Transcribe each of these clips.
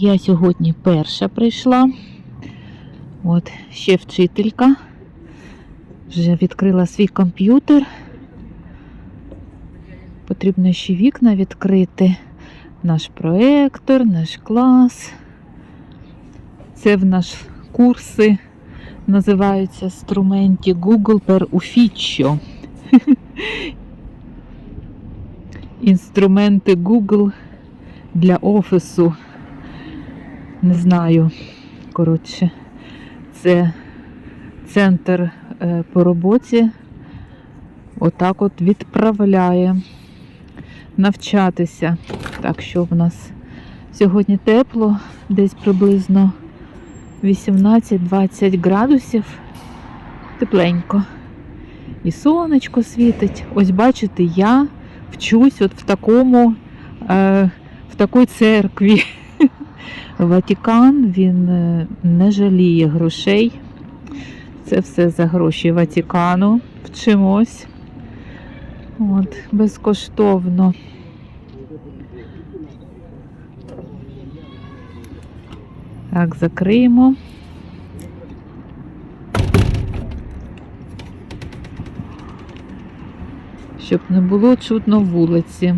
Я сьогодні перша прийшла. От, ще вчителька. Вже відкрила свій комп'ютер. Потрібно ще вікна відкрити. Наш проектор, наш клас. Це в наш курси називаються струменті Google per Ufficio. Інструменти Google для офісу. Не знаю. Коротше, це центр е, по роботі. Отак от відправляє навчатися. Так що в нас сьогодні тепло, десь приблизно 18-20 градусів. Тепленько. І сонечко світить. Ось бачите, я вчусь от в такому, е, в такій церкві. Ватикан він е, не жаліє грошей. Це все за гроші Ватикану. Вчимось. От, безкоштовно. Так, закриємо. Щоб не було чутно вулиці.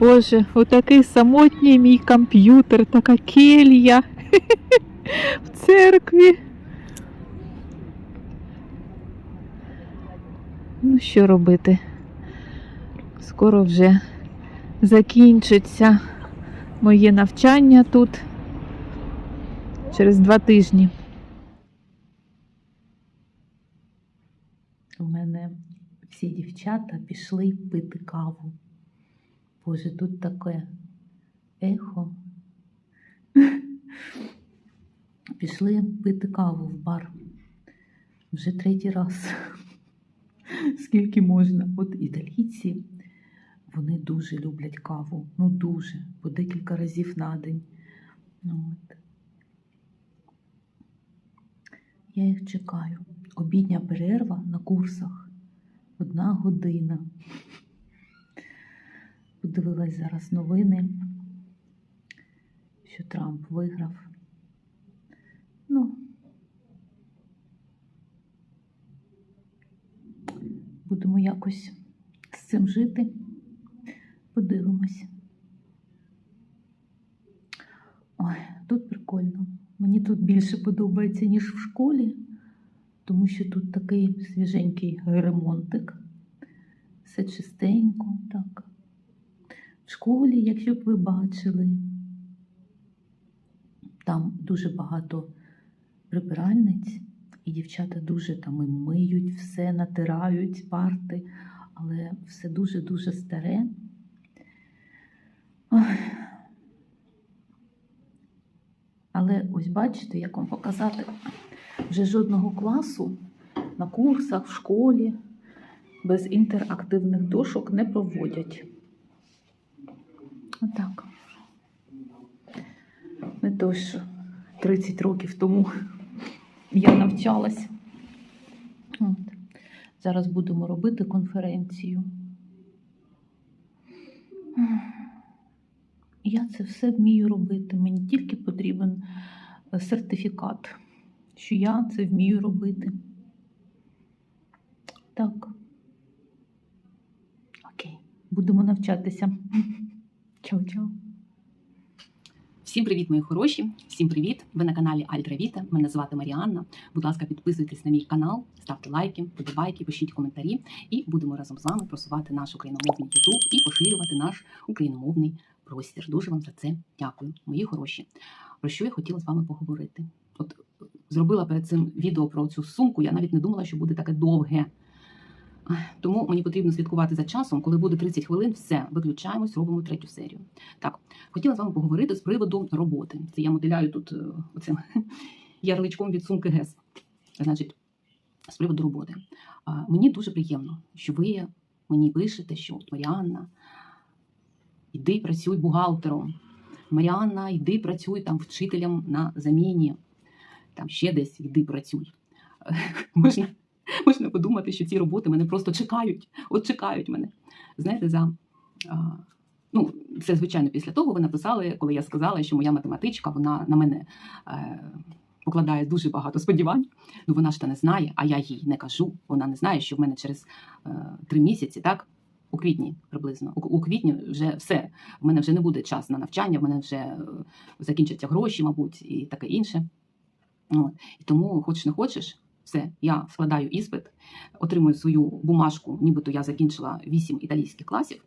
Боже, отакий самотній мій комп'ютер, така келья в церкві. Ну, що робити? Скоро вже закінчиться моє навчання тут через два тижні. У мене всі дівчата пішли пити каву. Боже, тут таке ехо. Пішли пити каву в бар. Вже третій раз. Скільки можна? От італійці, вони дуже люблять каву. Ну дуже, по декілька разів на день. Ну, от. Я їх чекаю. Обідня перерва на курсах. Одна година. Подивилась зараз новини, що Трамп виграв. Ну, будемо якось з цим жити. Подивимось. Ой, тут прикольно. Мені тут більше подобається, ніж в школі, тому що тут такий свіженький ремонтик. Все чистенько, так. В школі, якщо б ви бачили, там дуже багато прибиральниць, і дівчата дуже там і миють все, натирають парти, але все дуже-дуже старе. Але ось бачите, як вам показати, вже жодного класу на курсах, в школі без інтерактивних дошок не проводять. Отак. Не то, що 30 років тому я навчалась. От. Зараз будемо робити конференцію. Я це все вмію робити. Мені тільки потрібен е, сертифікат, що я це вмію робити. Так. Окей, будемо навчатися. Чао-чао. Всім привіт, мої хороші! Всім привіт! Ви на каналі Альтра Віта. Мене звати Маріанна. Будь ласка, підписуйтесь на мій канал, ставте лайки, подобайки, пишіть коментарі, і будемо разом з вами просувати наш україномовний YouTube і поширювати наш україномовний простір. Дуже вам за це дякую, мої хороші. Про що я хотіла з вами поговорити? От е, зробила перед цим відео про цю сумку. Я навіть не думала, що буде таке довге. Тому мені потрібно слідкувати за часом. Коли буде 30 хвилин, все виключаємось, робимо третю серію. Так, хотіла з вами поговорити з приводу роботи. Це я мотиляю тут е, оцим ярличком від сумки ГЕС. Значить, з приводу роботи. Мені дуже приємно, що ви мені пишете, що Маріанна, йди працюй бухгалтером. Маріанна, йди працюй там вчителем на заміні. Там ще десь йди працюй. Можна, можна подумати, що ці роботи мене просто чекають. От чекають мене. Знаєте, за Ну, це звичайно після того ви написали, коли я сказала, що моя математичка вона на мене е, покладає дуже багато сподівань. Ну вона ж та не знає, а я їй не кажу. Вона не знає, що в мене через е, три місяці, так у квітні приблизно. У, квітні вже все. В мене вже не буде час на навчання, в мене вже е, закінчаться гроші, мабуть, і таке інше. От. І тому, хочеш не хочеш, все, я складаю іспит, отримую свою бумажку, нібито я закінчила 8 італійських класів,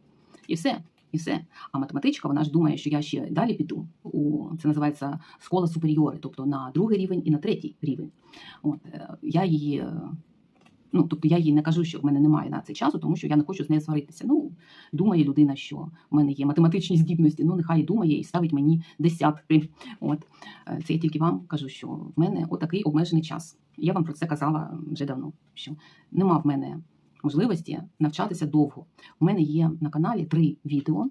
і все. І все. А математичка, вона ж думає, що я ще далі піду. У це називається школа суперіори, тобто на другий рівень і на третій рівень. От е, я її, е, ну тобто я їй не кажу, що в мене немає на це часу, тому що я не хочу з нею сваритися. Ну, думає людина, що в мене є математичні здібності. Ну, нехай думає і ставить мені десятки. От Е, це я тільки вам кажу, що в мене отакий обмежений час. Я вам про це казала вже давно. Що нема в мене можливості навчатися довго. У мене є на каналі три відео.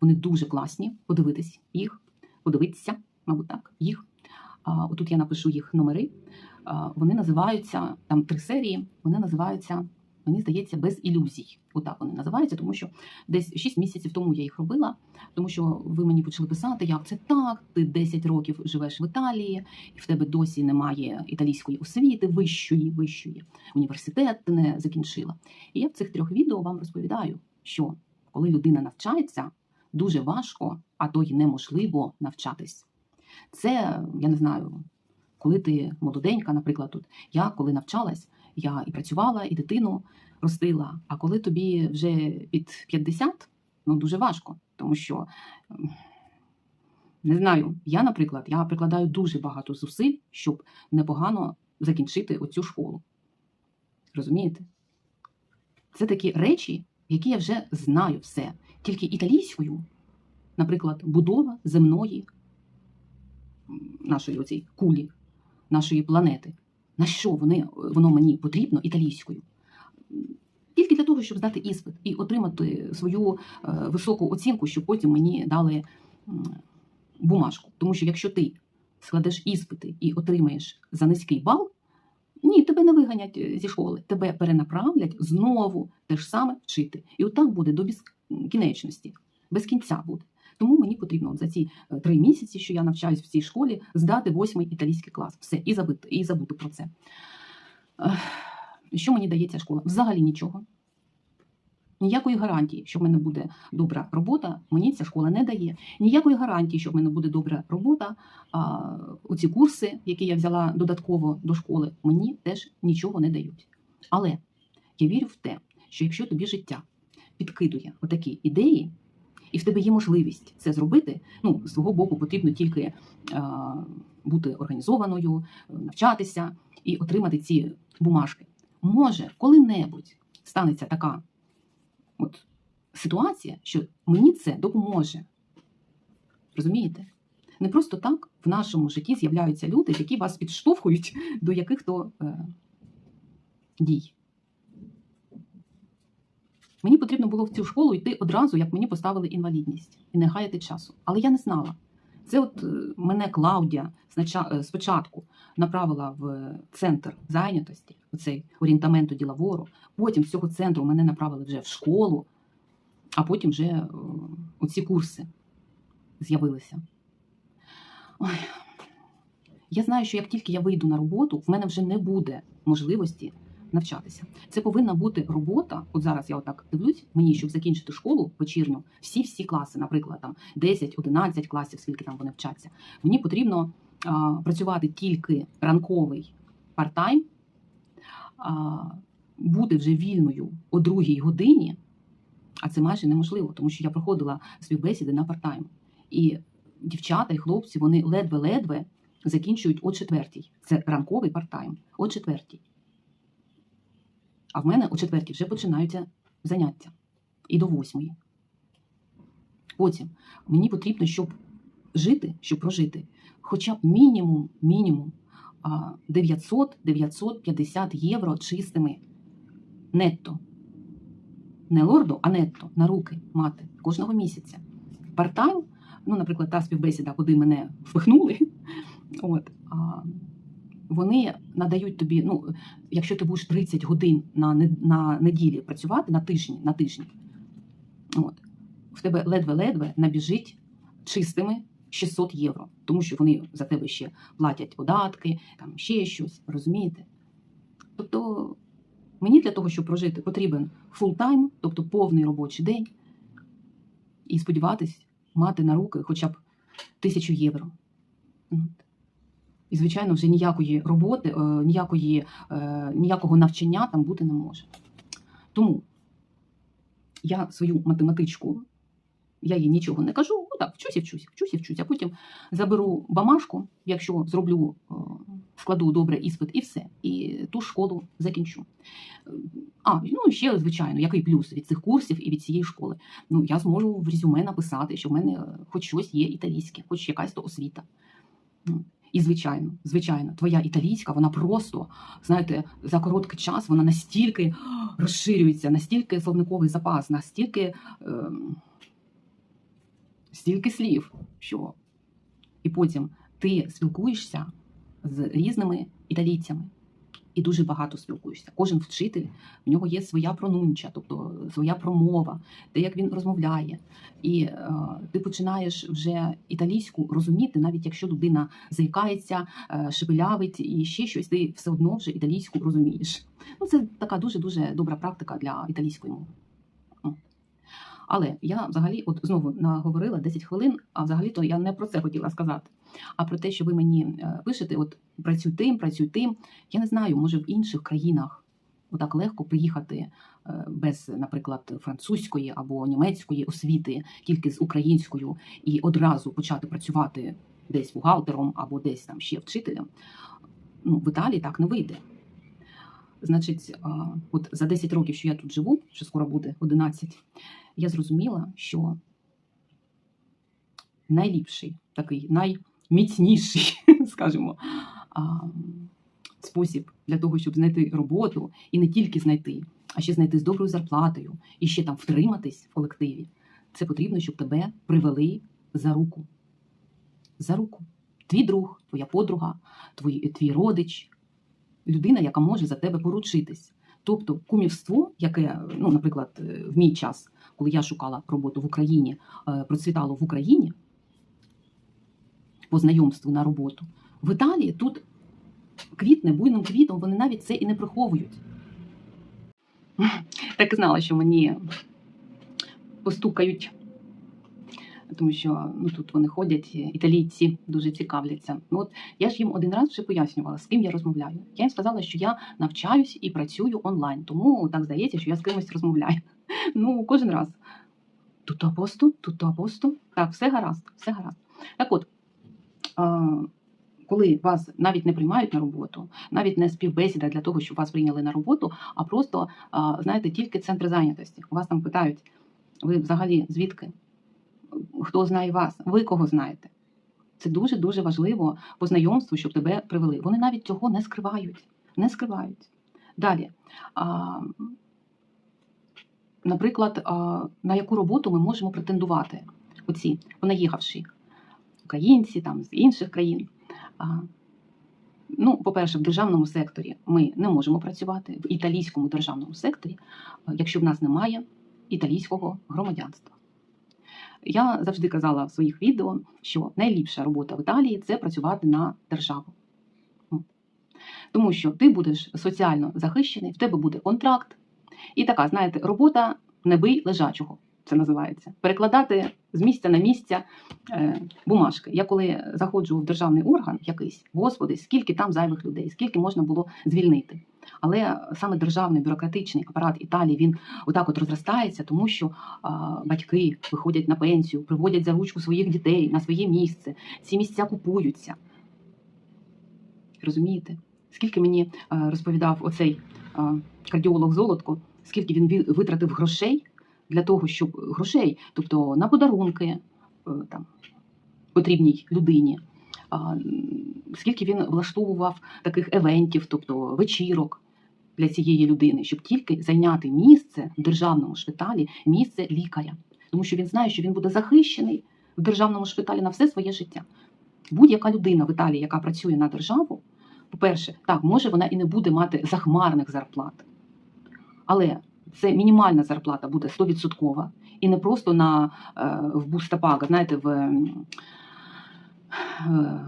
Вони дуже класні. Подивитись їх, подивитися, мабуть, так, їх. Отут я напишу їх номери. Вони називаються там три серії. Вони називаються, мені здається, без ілюзій. Отак вони називаються, тому що десь 6 місяців тому я їх робила, тому що ви мені почали писати, як це так. Ти 10 років живеш в Італії, і в тебе досі немає італійської освіти, вищої, вищої університет ти не закінчила. І я в цих трьох відео вам розповідаю, що коли людина навчається, дуже важко, а то й неможливо навчатись. Це я не знаю, коли ти молоденька, наприклад, тут я коли навчалась, я і працювала, і дитину ростила. А коли тобі вже під 50, ну дуже важко, тому що ем, не знаю, я, наприклад, я прикладаю дуже багато зусиль, щоб непогано закінчити оцю школу. Розумієте? Це такі речі, які я вже знаю все. Тільки італійською, наприклад, будова земної нашої оцій кулі, нашої планети. На що вони, воно мені потрібно італійською? Тільки для того, щоб здати іспит і отримати свою е, високу оцінку, щоб потім мені дали бумажку. Тому що якщо ти складеш іспити і отримаєш за низький бал, ні, тебе не виганять е, зі школи, тебе перенаправлять знову те ж саме вчити. І отак буде до безкінечності, без кінця буде. Тому мені потрібно от за ці е, три місяці, що я навчаюсь в цій школі, здати восьмий італійський клас. Все, і забути, і забути про це. Що мені дає ця школа? Взагалі нічого. Ніякої гарантії, що в мене буде добра робота, мені ця школа не дає. Ніякої гарантії, що в мене буде добра робота. А, оці курси, які я взяла додатково до школи, мені теж нічого не дають. Але я вірю в те, що якщо тобі життя підкидує отакі ідеї, і в тебе є можливість це зробити, ну, з свого боку потрібно тільки а, бути організованою, навчатися і отримати ці бумажки. Може, коли-небудь станеться така от ситуація, що мені це допоможе. Розумієте? Не просто так в нашому житті з'являються люди, які вас підштовхують до яких-то е, дій. Мені потрібно було в цю школу йти одразу, як мені поставили інвалідність і не гаяти часу. Але я не знала. Це от е, мене Клаудія е, спочатку направила в центр зайнятості, оцей орієнтаменту ділавору. Потім з цього центру мене направили вже в школу, а потім вже е, оці курси з'явилися. Ой. Я знаю, що як тільки я вийду на роботу, в мене вже не буде можливості навчатися. Це повинна бути робота. От зараз я отак дивлюсь, мені, щоб закінчити школу вечірню, всі-всі класи, наприклад, там 10-11 класів, скільки там вони вчаться. Мені потрібно а, працювати тільки ранковий парт-тайм, а, бути вже вільною о другій годині, а це майже неможливо, тому що я проходила співбесіди на парт-тайм. І дівчата і хлопці вони ледве-ледве закінчують о четвертій. Це ранковий парт-тайм, о четвертій. А в мене о четвертій вже починаються заняття і до восьмої. Потім мені потрібно, щоб жити, щоб прожити, хоча б мінімум, мінімум 900-950 євро чистими нетто. Не лордо, а нетто на руки мати кожного місяця. Парт-тайм, ну, наприклад, та співбесіда, куди мене впихнули, от, вони надають тобі, ну, якщо ти будеш 30 годин на, на неділі працювати на тижні, на тижні, от, в тебе ледве-ледве набіжить чистими 600 євро, тому що вони за тебе ще платять податки, там ще щось, розумієте? Тобто мені для того, щоб прожити, потрібен фултайм, тобто повний робочий день, і сподіватись мати на руки хоча б тисячу євро. І, звичайно, вже ніякої роботи, е, ніякої, е, ніякого навчання там бути не може. Тому я свою математичку, я їй нічого не кажу, ну так, вчусь і вчусь, вчусь і вчусь, а потім заберу бамашку, якщо зроблю, е, складу добре іспит і все, і ту школу закінчу. А, ну ще, звичайно, який плюс від цих курсів і від цієї школи? Ну, я зможу в резюме написати, що в мене хоч щось є італійське, хоч якась то освіта. І звичайно, звичайно, твоя італійська, вона просто, знаєте, за короткий час вона настільки розширюється, настільки словниковий запас, настільки е, стільки слів, що і потім ти спілкуєшся з різними італійцями. І дуже багато спілкуєшся. Кожен вчитель в нього є своя пронунча, тобто своя промова, те, як він розмовляє. І е, ти починаєш вже італійську розуміти, навіть якщо людина заїкається, е, шепелявить і ще щось, ти все одно вже італійську розумієш. Ну, це така дуже дуже добра практика для італійської мови. Але я взагалі, от знову наговорила 10 хвилин, а взагалі-то я не про це хотіла сказати. А про те, що ви мені е, пишете, от працюй тим, працюй тим. Я не знаю, може в інших країнах отак легко приїхати е, без, наприклад, французької або німецької освіти, тільки з українською, і одразу почати працювати десь бухгалтером або десь там ще вчителем. Ну, в Італії так не вийде. Значить, от за 10 років, що я тут живу, що скоро буде 11, я зрозуміла, що найліпший, такий найміцніший, скажімо, спосіб для того, щоб знайти роботу, і не тільки знайти, а ще знайти з доброю зарплатою і ще там втриматись в колективі. Це потрібно, щоб тебе привели за руку. За руку. Твій друг, твоя подруга, твій, твій родич, людина, яка може за тебе поручитись. Тобто кумівство, яке, ну, наприклад, е, в мій час, коли я шукала роботу в Україні, е, процвітало в Україні по знайомству на роботу. В Італії тут квітне буйним квітом, вони навіть це і не приховують. Так і знала, що мені постукають, тому що ну, тут вони ходять, італійці дуже цікавляться. Ну, от я ж їм один раз вже пояснювала, з ким я розмовляю. Я їм сказала, що я навчаюсь і працюю онлайн, тому так здається, що я з кимось розмовляю. Ну, кожен раз. Тут апостол, тут апостол. Так, все гаразд, все гаразд. Так от, коли вас навіть не приймають на роботу, навіть не співбесіда для того, щоб вас прийняли на роботу, а просто, знаєте, тільки центри зайнятості. У вас там питають, ви взагалі звідки? Хто знає вас? Ви кого знаєте? Це дуже-дуже важливо по знайомству, щоб тебе привели. Вони навіть цього не скривають. Не скривають. Далі. Наприклад, на яку роботу ми можемо претендувати? Оці понаїхавші українці там з інших країн. Ну, по-перше, в державному секторі ми не можемо працювати в італійському державному секторі, якщо в нас немає італійського громадянства. Я завжди казала в своїх відео, що найліпша робота в Італії це працювати на державу. Тому що ти будеш соціально захищений, в тебе буде контракт. І така, знаєте, робота не бий лежачого. Це називається. Перекладати з місця на місця е, бумажки. Я коли заходжу в державний орган якийсь, господи, скільки там зайвих людей, скільки можна було звільнити. Але саме державний бюрократичний апарат Італії він отак от розростається, тому що а, батьки виходять на пенсію, приводять за ручку своїх дітей на своє місце. Ці місця купуються. Розумієте? Скільки мені а, розповідав оцей кардіолог Золотко, скільки він витратив грошей для того, щоб грошей, тобто на подарунки е, там, потрібній людині. Скільки він влаштовував таких евентів, тобто вечірок для цієї людини, щоб тільки зайняти місце в державному шпиталі, місце лікаря, тому що він знає, що він буде захищений в державному шпиталі на все своє життя. Будь-яка людина в Італії, яка працює на державу, по-перше, так, може вона і не буде мати захмарних зарплат, але це мінімальна зарплата буде 100%, І не просто на е, в бустапага, знаєте, в ем, е,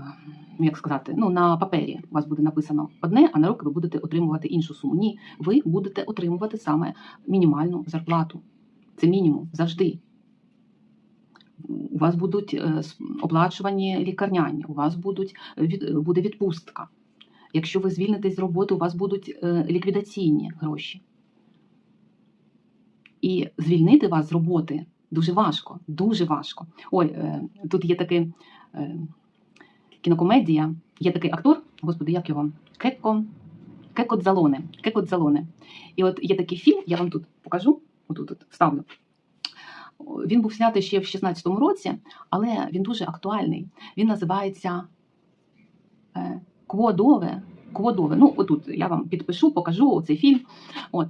як сказати, ну на папері у вас буде написано одне, а на руки ви будете отримувати іншу суму. Ні, ви будете отримувати саме мінімальну зарплату. Це мінімум завжди. У вас будуть е, оплачувані лікарняні, у вас будуть буде відпустка. Якщо ви звільнитесь з роботи, у вас будуть ліквідаційні гроші. І звільнити вас з роботи дуже важко, дуже важко. Ой, е, тут є таке е, кінокомедія, є такий актор, господи, як його? Кеко, Кеко Дзалоне. Кеко Дзалоне. І от є такий фільм, я вам тут покажу, отут от вставлю. Він був знятий ще в 16-му році, але він дуже актуальний. Він називається е, Кводове. Кводове. Ну, отут я вам підпишу, покажу цей фільм. От.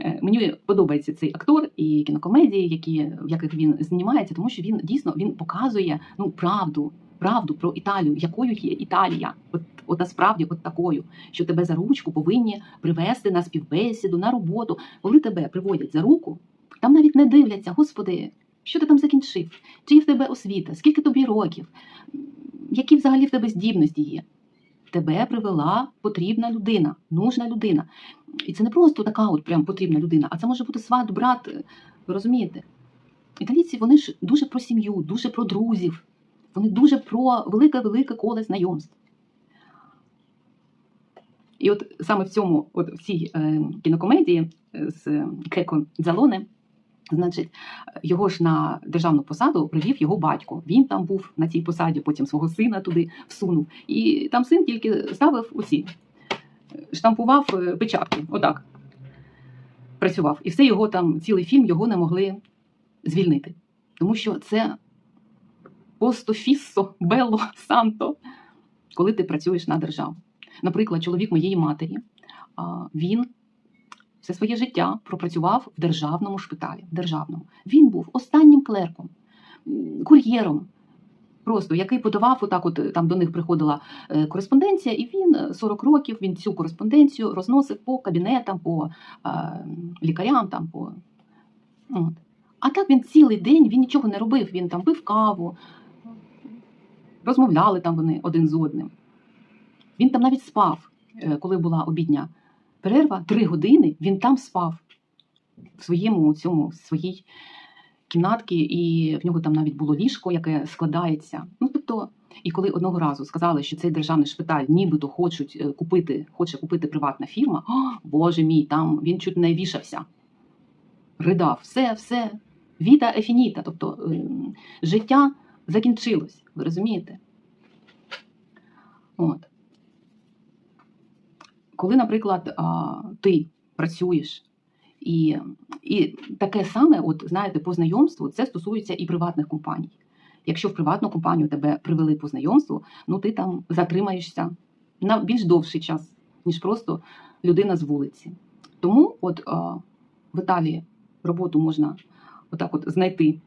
Е, Мені подобається цей актор і кінокомедії, які, в яких він знімається, тому що він дійсно він показує ну, правду, правду про Італію, якою є Італія. От, от насправді, от такою, що тебе за ручку повинні привезти на співбесіду, на роботу. Коли тебе приводять за руку, там навіть не дивляться, господи, що ти там закінчив? Чи є в тебе освіта? Скільки тобі років? Які взагалі в тебе здібності є? Тебе привела потрібна людина, нужна людина. І це не просто така от прям потрібна людина, а це може бути сват, брат. е, Ви розумієте? Італійці вони ж дуже про сім'ю, дуже про друзів, вони дуже про велике-велике коле знайомств. І от саме в цьому, от в цій е, кінокомедії е, з Кеко Дзалоне, значить, його ж на державну посаду привів його батько. Він там був на цій посаді, потім свого сина туди всунув. І там син тільки ставив оці, штампував е, печатки, отак. Працював. І все його там, цілий фільм його не могли звільнити. Тому що це посто фіссо, белло санто, коли ти працюєш на державу. Наприклад, чоловік моєї матері, він все своє життя пропрацював в державному шпиталі. Державному. Він був останнім клерком, кур'єром. Просто який подавав, отак, от там до них приходила е, кореспонденція, і він е, 40 років він цю кореспонденцію розносив по кабінетам, по е, лікарям. Там, по... От. А так він цілий день він нічого не робив. Він там пив каву, розмовляли там вони один з одним. Він там навіть спав, е, коли була обідня перерва, три години він там спав в своєму цьому, в своїй кімнатці, і в нього там навіть було ліжко, яке складається. Ну тобто, і коли одного разу сказали, що цей державний шпиталь нібито хочуть е, купити, хоче купити приватна фірма, о, боже мій, там він чуть не вішався, ридав, все, все, віта ефініта, тобто ем, життя закінчилось. Ви розумієте? От. Коли, наприклад, ти працюєш, і, і таке саме, от знаєте, по знайомству, це стосується і приватних компаній. Якщо в приватну компанію тебе привели по знайомству, ну ти там затримаєшся на більш довший час, ніж просто людина з вулиці. Тому от а, в Італії роботу можна отак от знайти.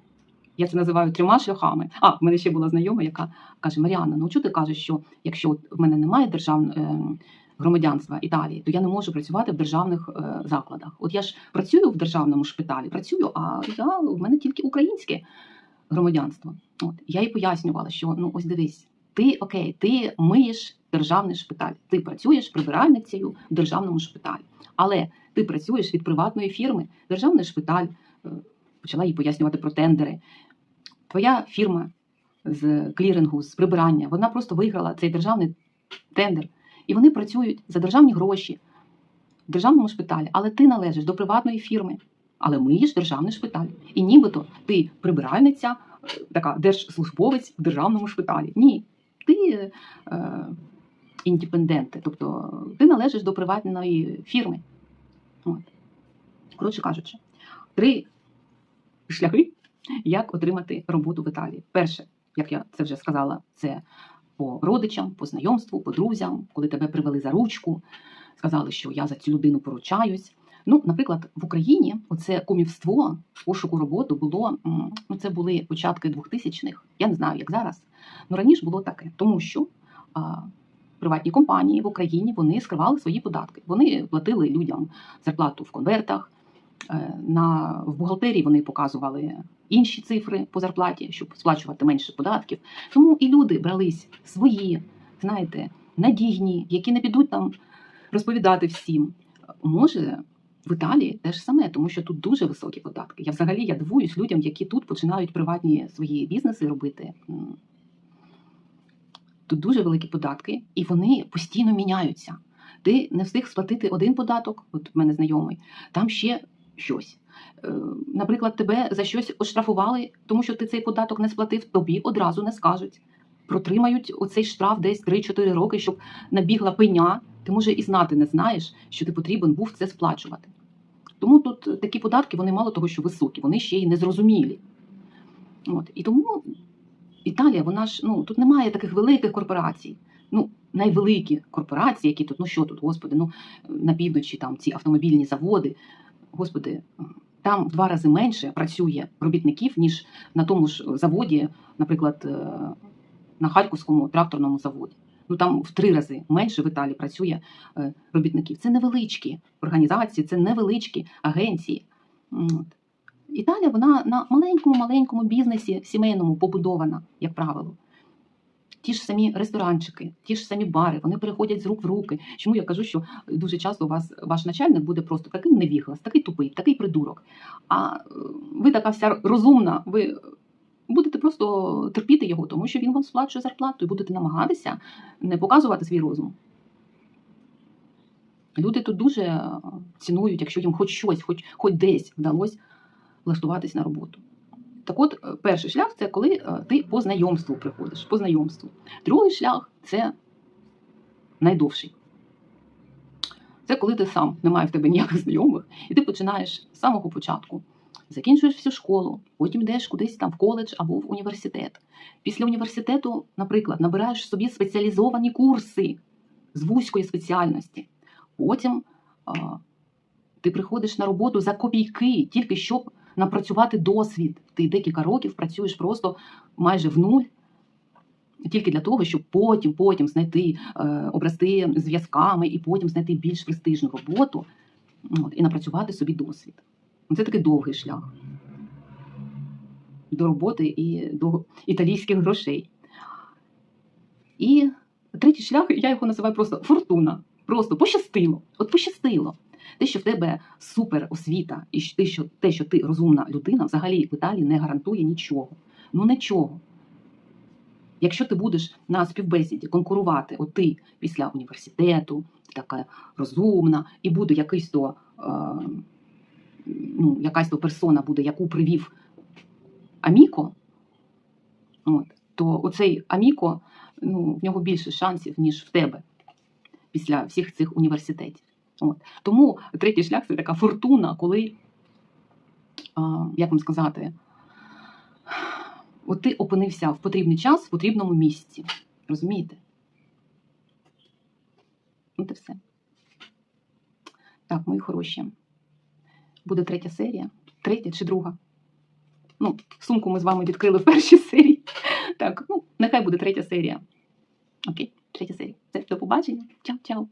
Я це називаю трьома шляхами. А, в мене ще була знайома, яка каже: Маріанна, ну чого ти кажеш, що якщо в мене немає державного е, громадянства Італії, то я не можу працювати в державних е, закладах. От я ж працюю в державному шпиталі, працюю, а я в мене тільки українське громадянство. От я їй пояснювала, що ну ось дивись, ти окей, ти миєш державний шпиталь, ти працюєш прибиральницею в державному шпиталі, але ти працюєш від приватної фірми, державний шпиталь. е, Почала їй пояснювати про тендери. Твоя фірма з клірингу, з прибирання, вона просто виграла цей державний тендер. І вони працюють за державні гроші в державному шпиталі, але ти належиш до приватної фірми. Але ми ж державний шпиталь. І нібито ти прибиральниця, е, така держслужбовець в державному шпиталі. Ні, ти е, індепенденти, тобто ти належиш до приватної фірми. От. Коротше кажучи, три шляхи, як отримати роботу в Італії. Перше, як я це вже сказала, це по родичам, по знайомству, по друзям, коли тебе привели за ручку, сказали, що я за цю людину поручаюсь. Ну, наприклад, в Україні оце кумівство в пошуку роботи було ну, це були початки 2000-х, Я не знаю, як зараз. Ну раніше було таке, тому що а, приватні компанії в Україні вони скривали свої податки. Вони платили людям зарплату в конвертах, Е, На, в бухгалтерії вони показували інші цифри по зарплаті, щоб сплачувати менше податків. Тому і люди брались свої, знаєте, надійні, які не підуть там розповідати всім. Може, в Італії теж саме, тому що тут дуже високі податки. Я взагалі я дивуюсь людям, які тут починають приватні свої бізнеси робити. Тут дуже великі податки, і вони постійно міняються. Ти не встиг сплатити один податок, от в мене знайомий, там ще щось. Е, Наприклад, тебе за щось оштрафували, тому що ти цей податок не сплатив, тобі одразу не скажуть. Протримають оцей штраф десь 3-4 роки, щоб набігла пеня. Ти може і знати не знаєш, що ти потрібен був це сплачувати. Тому тут такі податки, вони мало того, що високі, вони ще й незрозумілі. От. І тому Італія, вона ж ну тут немає таких великих корпорацій. Ну, найвеликі корпорації, які тут, ну що тут, господи, ну на півночі там ці автомобільні заводи, господи, там в два рази менше працює робітників, ніж на тому ж заводі, наприклад, е, на Харківському тракторному заводі. Ну там в три рази менше в Італії працює е, робітників. Це невеличкі організації, це невеличкі агенції. Італія вона на маленькому маленькому бізнесі сімейному побудована, як правило. Ті ж самі ресторанчики, ті ж самі бари, вони переходять з рук в руки. Чому я кажу, що дуже часто у вас ваш начальник буде просто такий невіглас, такий тупий, такий придурок. А е, ви така вся розумна, ви будете просто терпіти його, тому що він вам сплачує зарплату і будете намагатися не показувати свій розум. Люди тут дуже цінують, якщо їм хоч щось, хоч, хоч десь вдалося влаштуватись на роботу. Так от, е, перший шлях це коли е, ти по знайомству приходиш, по знайомству. Другий шлях це найдовший. Це коли ти сам немає в тебе ніяких знайомих, і ти починаєш з самого початку. Закінчуєш всю школу, потім йдеш кудись там в коледж або в університет. Після університету, наприклад, набираєш собі спеціалізовані курси з вузької спеціальності. Потім а, ти приходиш на роботу за копійки, тільки щоб напрацювати досвід. Ти декілька років працюєш просто майже в нуль, тільки для того, щоб потім, потім знайти, е, обрасти зв'язками і потім знайти більш престижну роботу от, і напрацювати собі досвід. Це такий довгий шлях до роботи і до італійських грошей. І третій шлях, я його називаю просто фортуна. Просто пощастило. От пощастило. Те, що в тебе супер освіта, і те, що, те, що ти розумна людина, взагалі в Італії не гарантує нічого. Ну нічого. Якщо ти будеш на співбесіді конкурувати, от ти після університету, така розумна, і буде якийсь то, е, ну, якась то персона буде, яку привів Аміко, от, то оцей Аміко, ну, в нього більше шансів, ніж в тебе після всіх цих університетів. От. Тому третій шлях це така фортуна, коли, а, як вам сказати, от ти опинився в потрібний час в потрібному місці. Розумієте? От і все. Так, мої хороші. Буде третя серія. Третя чи друга? Ну, сумку ми з вами відкрили в першій серії. Так, ну, нехай буде третя серія. Окей, третя серія. Все, до побачення. Чао-чао.